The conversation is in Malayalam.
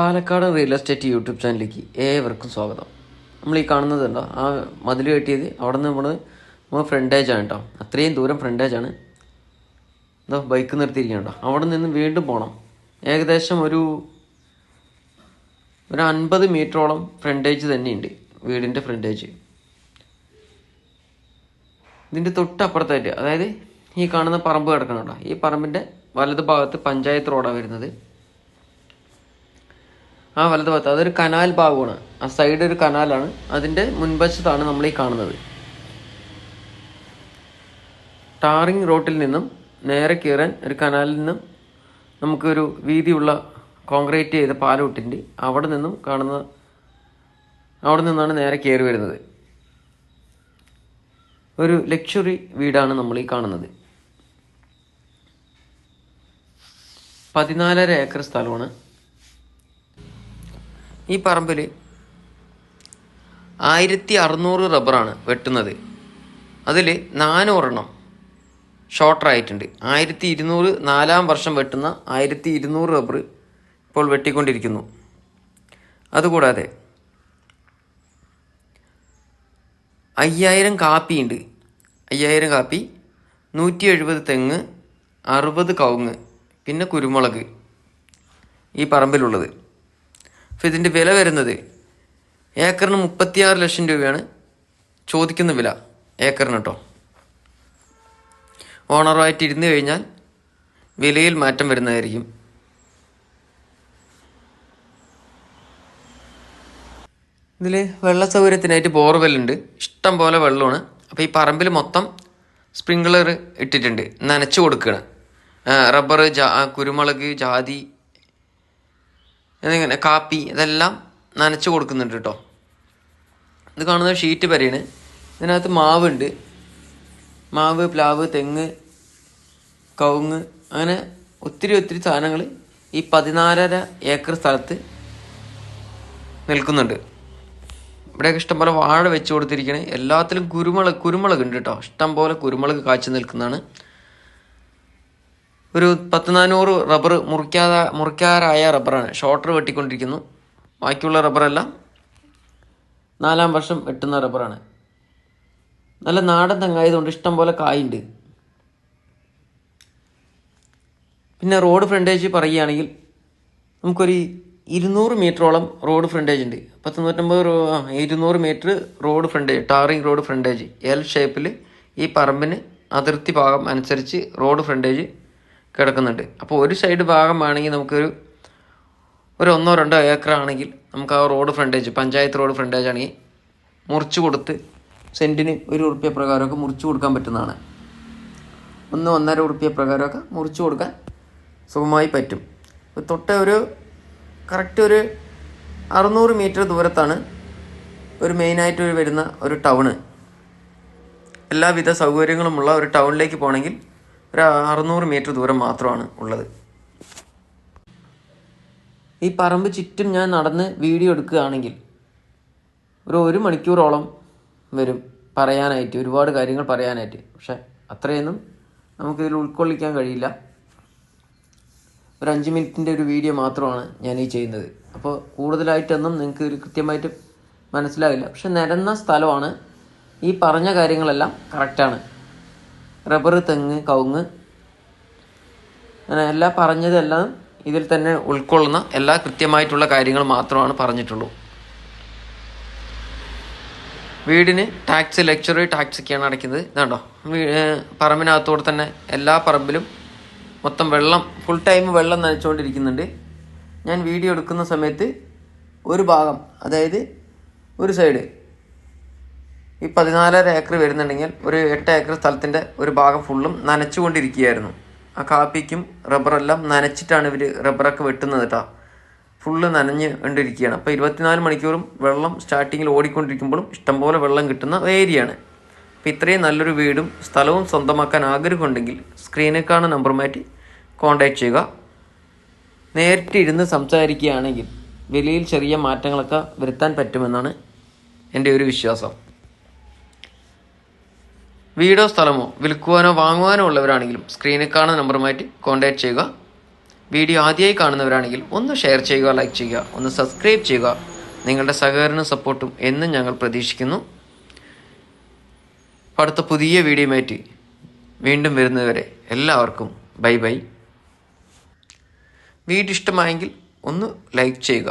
പാലക്കാട് റിയൽ എസ്റ്റേറ്റ് യൂട്യൂബ് ചാനലിലേക്ക് ഏവർക്കും സ്വാഗതം. നമ്മൾ ഈ കാണുന്നത് ഉണ്ടോ ആ മതിൽ കെട്ടിയത് അവിടെ നിന്ന് നമ്മൾ നമ്മൾ ഫ്രണ്ടേജ് ആണ് കേട്ടോ. അത്രയും ദൂരം ഫ്രണ്ടേജ് ആണ്. എന്താ ബൈക്ക് നിർത്തിയിരിക്കണ്ടോ അവിടെ നിന്ന് വീണ്ടും പോകണം ഏകദേശം ഒരു ഒരു അൻപത് മീറ്ററോളം ഫ്രണ്ടേജ് തന്നെയുണ്ട് വീടിന്റെ ഫ്രണ്ടേജ് ഇതിന്റെ തൊട്ടപ്പുറത്തായിട്ട് അതായത് ഈ കാണുന്ന പറമ്പ് കിടക്കണം കേട്ടോ. ഈ പറമ്പിന്റെ വലത് ഭാഗത്ത് പഞ്ചായത്ത് റോഡാണ് വരുന്നത്. ആ വലത് ഭാഗത്ത്. അതൊരു കനാൽ ഭാഗമാണ്. ആ സൈഡ് ഒരു കനാലാണ്. അതിന്റെ മുൻവശത്താണ് നമ്മൾ ഈ കാണുന്നത്. ടാറിങ് റോട്ടിൽ നിന്നും നേരെ കയറാൻ ഒരു കനാലിൽ നിന്നും നമുക്കൊരു വീതിയുള്ള കോൺക്രീറ്റ് ചെയ്ത പാലോട്ടിന്റെ അവിടെ നിന്നും കാണുന്ന അവിടെ നിന്നാണ് നേരെ കയറി വരുന്നത്. ഒരു ലക്ഷറി വീടാണ് നമ്മൾ ഈ കാണുന്നത്. പതിനാലര ഏക്കർ സ്ഥലമാണ്. ഈ പറമ്പിൽ ആയിരത്തി അറുന്നൂറ് റബ്ബറാണ് വെട്ടുന്നത്. അതിൽ നാനൂറെണ്ണം ഷോർട്ടറായിട്ടുണ്ട്. ആയിരത്തി ഇരുന്നൂറ് നാലാം വർഷം വെട്ടുന്ന ആയിരത്തി ഇരുന്നൂറ് റബ്ബർ ഇപ്പോൾ വെട്ടിക്കൊണ്ടിരിക്കുന്നു. അതുകൂടാതെ അയ്യായിരം കാപ്പിയുണ്ട്. അയ്യായിരം കാപ്പി നൂറ്റി എഴുപത് തെങ്ങ് അറുപത് കവുങ്ങ് പിന്നെ കുരുമുളക് ഈ പറമ്പിലുള്ളത്. അപ്പോൾ ഇതിന്റെ വില വരുന്നത് ഏക്കറിന് മുപ്പത്തിയാറ് ലക്ഷം രൂപയാണ്. ചോദിക്കുന്ന വില ഏക്കറിന് കേട്ടോ ഓണറുമായിട്ട് ഇരുന്ന് കഴിഞ്ഞാൽ വിലയിൽ മാറ്റം വരുന്നതായിരിക്കും. ഇതിൽ വെള്ള സൗകര്യത്തിനായിട്ട് ബോർവെൽ ഉണ്ട്. ഇഷ്ടം പോലെ വെള്ളമാണ്. അപ്പോൾ ഈ പറമ്പിൽ മൊത്തം സ്പ്രിങ്ക്ലർ ഇട്ടിട്ടുണ്ട്. നനച്ചു കൊടുക്കുകയാണ് റബ്ബർ ജാ കുരുമുളക് ജാതി എന്നിങ്ങനെ കാപ്പി ഇതെല്ലാം നനച്ച് കൊടുക്കുന്നുണ്ട് കേട്ടോ ഇത് കാണുന്ന ഷീറ്റ് പരയാണ് ഇതിനകത്ത് മാവുണ്ട്. മാവ് പ്ലാവ് തെങ്ങ് കവുങ്ങ് അങ്ങനെ ഒത്തിരി ഒത്തിരി സാധനങ്ങൾ ഈ പതിനാലര ഏക്കർ സ്ഥലത്ത് നിൽക്കുന്നുണ്ട്. ഇവിടെയൊക്കെ ഇഷ്ടംപോലെ വാഴ വെച്ച് കൊടുത്തിരിക്കണേ. എല്ലാത്തിലും കുരുമുളക് കുരുമുളക് ഉണ്ട് കേട്ടോ ഇഷ്ടംപോലെ കുരുമുളക് കാച്ചു നിൽക്കുന്നതാണ്. ഒരു പത്ത് നാനൂറ് റബ്ബർ മുറിക്കാതെ മുറിക്കാറായ റബ്ബറാണ്. ഷോർട്ടർ വെട്ടിക്കൊണ്ടിരിക്കുന്നു. ബാക്കിയുള്ള റബ്ബറെല്ലാം നാലാം വർഷം വെട്ടുന്ന റബ്ബറാണ്. നല്ല നാടൻ തെങ്ങായതുകൊണ്ട് ഇഷ്ടം പോലെ കായുണ്ട്. പിന്നെ റോഡ് ഫ്രണ്ടേജ് പറയുകയാണെങ്കിൽ നമുക്കൊരു ഇരുന്നൂറ് മീറ്ററോളം റോഡ് ഫ്രണ്ടേജ് ഉണ്ട്. പത്ത് നൂറ്റമ്പത് ഇരുന്നൂറ് metre road frontage tarring road frontage. L ഷേപ്പിൽ ഈ പറമ്പിന് അതിർത്തി ഭാഗം അനുസരിച്ച് റോഡ് ഫ്രണ്ടേജ് കിടക്കുന്നുണ്ട്. അപ്പോൾ ഒരു സൈഡ് ഭാഗമാണെങ്കിൽ നമുക്കൊരു ഒരു ഒന്നോ രണ്ടോ ഏക്കർ ആണെങ്കിൽ നമുക്ക് ആ road frontage panchayat road frontage ആണെങ്കിൽ മുറിച്ച് കൊടുത്ത് സെന്റിന് ഒരു ഉറുപ്പ്യ പ്രകാരമൊക്കെ മുറിച്ച് കൊടുക്കാൻ പറ്റുന്നതാണ്. ഒന്ന് ഒന്നര ഉറുപ്പ്യ പ്രകാരമൊക്കെ മുറിച്ച് കൊടുക്കാൻ സുഖമായി പറ്റും. തൊട്ട് ഒരു കറക്റ്റ് ഒരു അറുന്നൂറ് മീറ്റർ ദൂരത്താണ് ഒരു മെയിനായിട്ട് വരുന്ന ഒരു ടൗണ് എല്ലാവിധ സൗകര്യങ്ങളുമുള്ള ഒരു ടൗണിലേക്ക് പോകണമെങ്കിൽ ഒരു അറുന്നൂറ് മീറ്റർ ദൂരം മാത്രമാണ് ഉള്ളത്. ഈ പറമ്പ് ചുറ്റും ഞാൻ നടന്ന് വീഡിയോ എടുക്കുകയാണെങ്കിൽ ഒരു ഒരു മണിക്കൂറോളം വരും പറയാനായിട്ട് ഒരുപാട് കാര്യങ്ങൾ പറയാനായിട്ട്. പക്ഷെ അത്രയൊന്നും നമുക്കിതിൽ ഉൾക്കൊള്ളിക്കാൻ കഴിയില്ല. ഒരു അഞ്ച് മിനിറ്റിന്റെ ഒരു വീഡിയോ മാത്രമാണ് ഞാൻ ഈ ചെയ്യുന്നത്. അപ്പോൾ കൂടുതലായിട്ടൊന്നും നിങ്ങൾക്ക് ഇതിൽ കൃത്യമായിട്ട് മനസ്സിലാകില്ല പക്ഷെ നിരന്ന സ്ഥലമാണ് ഈ പറഞ്ഞ കാര്യങ്ങളെല്ലാം കറക്റ്റാണ് റബ്ബർ തെങ്ങ് കവുങ്ങ് അങ്ങനെ എല്ലാം പറഞ്ഞതെല്ലാം ഇതിൽ തന്നെ ഉൾക്കൊള്ളുന്ന എല്ലാ കൃത്യമായിട്ടുള്ള കാര്യങ്ങൾ മാത്രമാണ് പറഞ്ഞിട്ടുള്ളൂ. വീടിന് ടാക്സ് ലക്ഷറി ടാക്സ് ഒക്കെയാണ് അടയ്ക്കുന്നത്. ഇതാണ്ടോ? പറമ്പിനകത്തോടെ തന്നെ എല്ലാ പറമ്പിലും മൊത്തം വെള്ളം ഫുൾ ടൈം വെള്ളം നനച്ചുകൊണ്ടിരിക്കുന്നുണ്ട് ഞാൻ വീഡിയോ എടുക്കുന്ന സമയത്ത് ഒരു ഭാഗം അതായത് ഒരു സൈഡ് ഈ പതിനാലര ഏക്കർ വരുന്നുണ്ടെങ്കിൽ ഒരു എട്ട് ഏക്കർ സ്ഥലത്തിന്റെ ഒരു ഭാഗം ഫുള്ളും നനച്ചുകൊണ്ടിരിക്കുകയായിരുന്നു. ആ കാപ്പിക്കും റബ്ബറെല്ലാം നനച്ചിട്ടാണ് ഇവർ റബ്ബറൊക്കെ വെട്ടുന്നത് കേട്ടോ ഫുള്ള് നനഞ്ഞ് കൊണ്ടിരിക്കുകയാണ്. അപ്പോൾ ഇരുപത്തിനാല് മണിക്കൂറും വെള്ളം സ്റ്റാർട്ടിങ്ങിൽ ഓടിക്കൊണ്ടിരിക്കുമ്പോഴും ഇഷ്ടംപോലെ വെള്ളം കിട്ടുന്ന ഏരിയയാണ് അപ്പോൾ ഇത്രയും നല്ലൊരു വീടും സ്ഥലവും സ്വന്തമാക്കാൻ ആഗ്രഹമുണ്ടെങ്കിൽ സ്ക്രീനിൽ കാണുന്ന മാറ്റി കോൺടാക്റ്റ് ചെയ്യുക. നേരിട്ട് ഇരുന്ന് സംസാരിക്കുകയാണെങ്കിൽ വിലയിൽ ചെറിയ മാറ്റങ്ങളൊക്കെ വരുത്താൻ പറ്റുമെന്നാണ് എന്റെ ഒരു വിശ്വാസം. വീടോ സ്ഥലമോ വിൽക്കുവാനോ വാങ്ങുവാനോ ഉള്ളവരാണെങ്കിലും സ്ക്രീനിൽ കാണുന്ന നമ്പറുമായിട്ട് കോൺടാക്ട് ചെയ്യുക. വീഡിയോ ആദ്യമായി കാണുന്നവരാണെങ്കിൽ ഒന്ന് ഷെയർ ചെയ്യുക ലൈക്ക് ചെയ്യുക ഒന്ന് സബ്സ്ക്രൈബ് ചെയ്യുക. നിങ്ങളുടെ സഹകരണവും സപ്പോർട്ടും എന്നും ഞങ്ങൾ പ്രതീക്ഷിക്കുന്നു. അടുത്ത പുതിയ വീഡിയോയുമായിട്ട് വീണ്ടും വരുന്നതുവരെ എല്ലാവർക്കും ബൈ ബൈ വീഡിയോ ഇഷ്ടമായെങ്കിൽ ഒന്ന് ലൈക്ക് ചെയ്യുക.